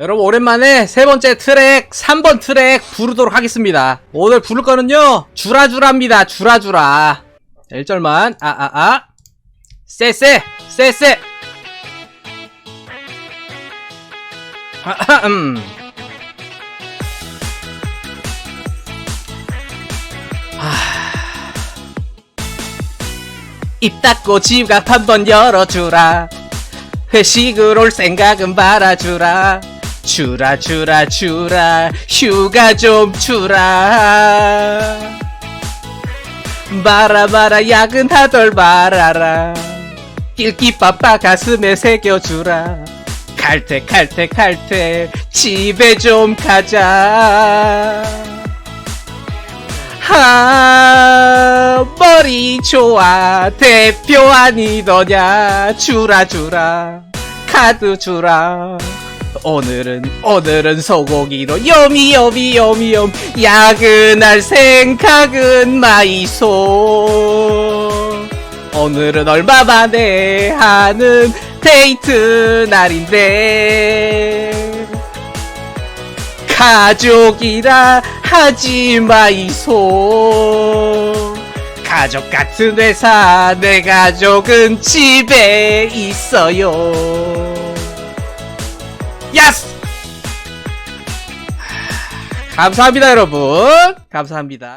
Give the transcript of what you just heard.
여러분 오랜만에 세 번째 트랙 3번 트랙 부르도록 하겠습니다. 오늘 부를 거는요 주라주라입니다 주라주라. 1절만 아아아. 쎄쎄 쎄쎄. 아흠. 입 닫고 지갑 한번 열어주라. 회식을 올 생각은 말아주라 주라 주라 주라 휴가 좀 주라. 말아 말아 야근하덜 말아라. 길기빠빠 가슴에 새겨주라. 칼퇴 칼퇴 칼퇴 집에 좀 가자. 하 머리 좋아 대표 아니더냐. 주라 주라 카드 주라 오늘은 오늘은 소고기로 염 야근할 생각은 마이소. 오늘은 얼마 만에 하는 데이트 날인데. 가족이라 하지 마이소. 가족 같은 회사 내 가족은 집에 있어요 야스 감사합니다 여러분. 감사합니다